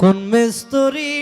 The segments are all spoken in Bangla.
কোন মেস্তরি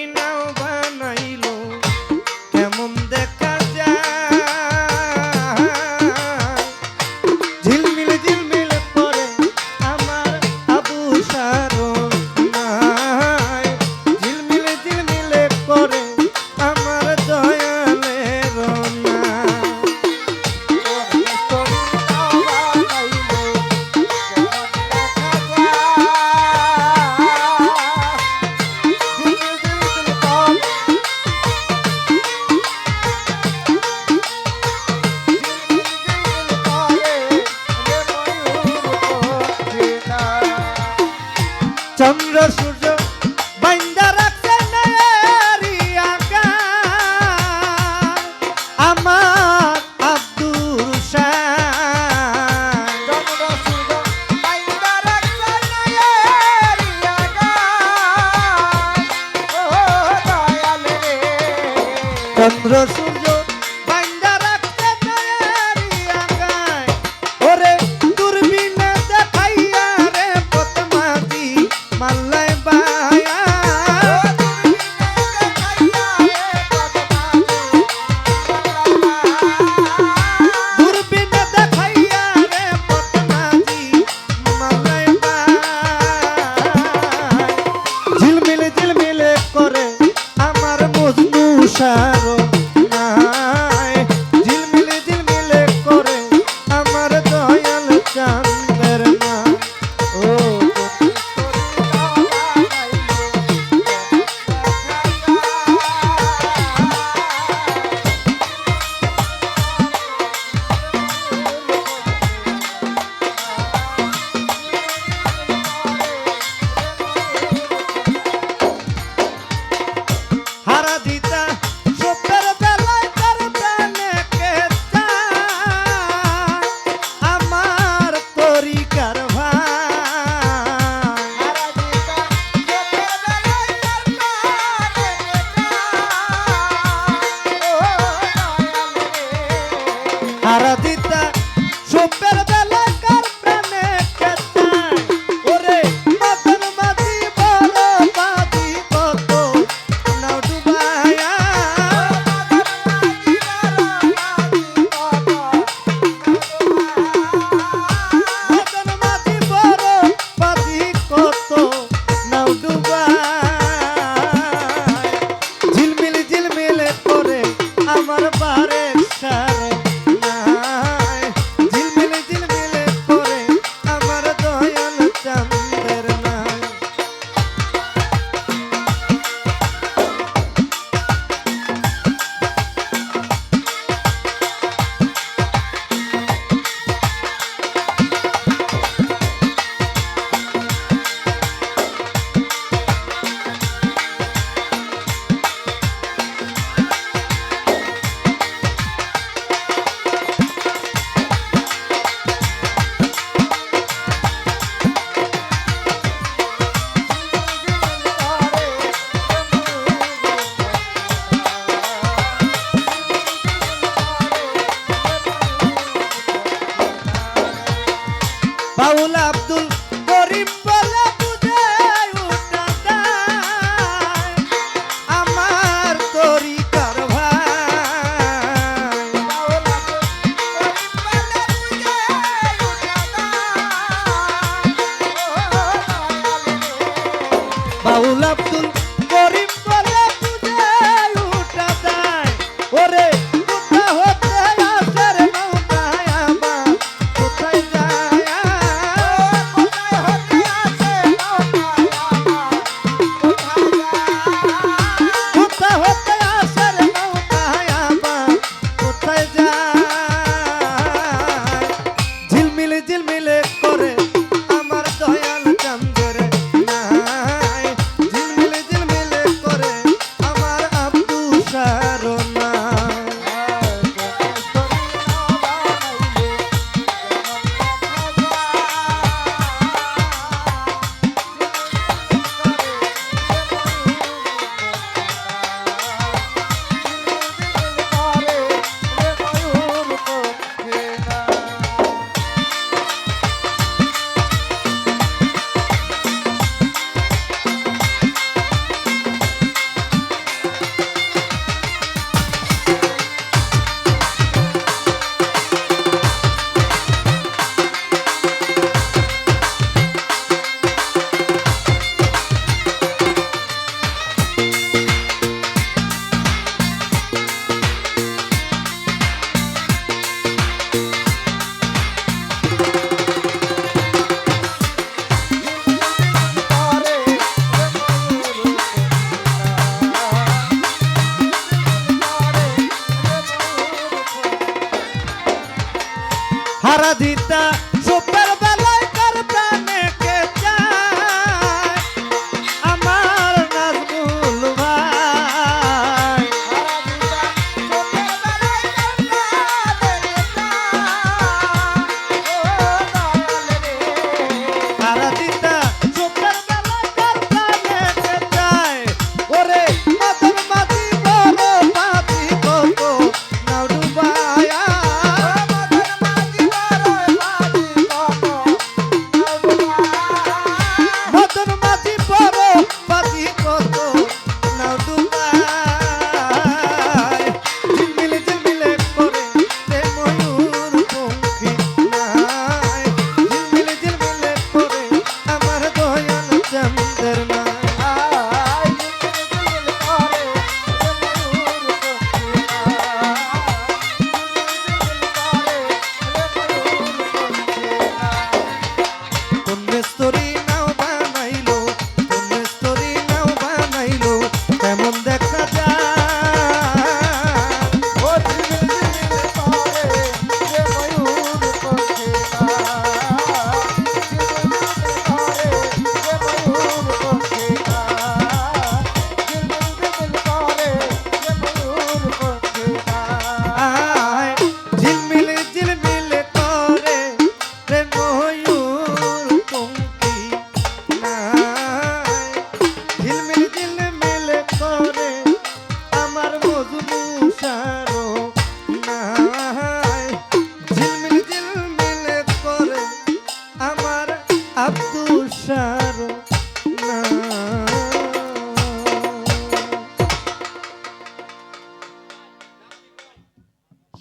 Resul হারা দিতা সার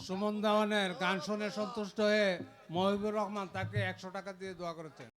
সুমন ধাওয়ানের গান শুনে সন্তুষ্ট হয়ে মহিবুর রহমান তাকে একশো টাকা দিয়ে দোয়া করেছেন।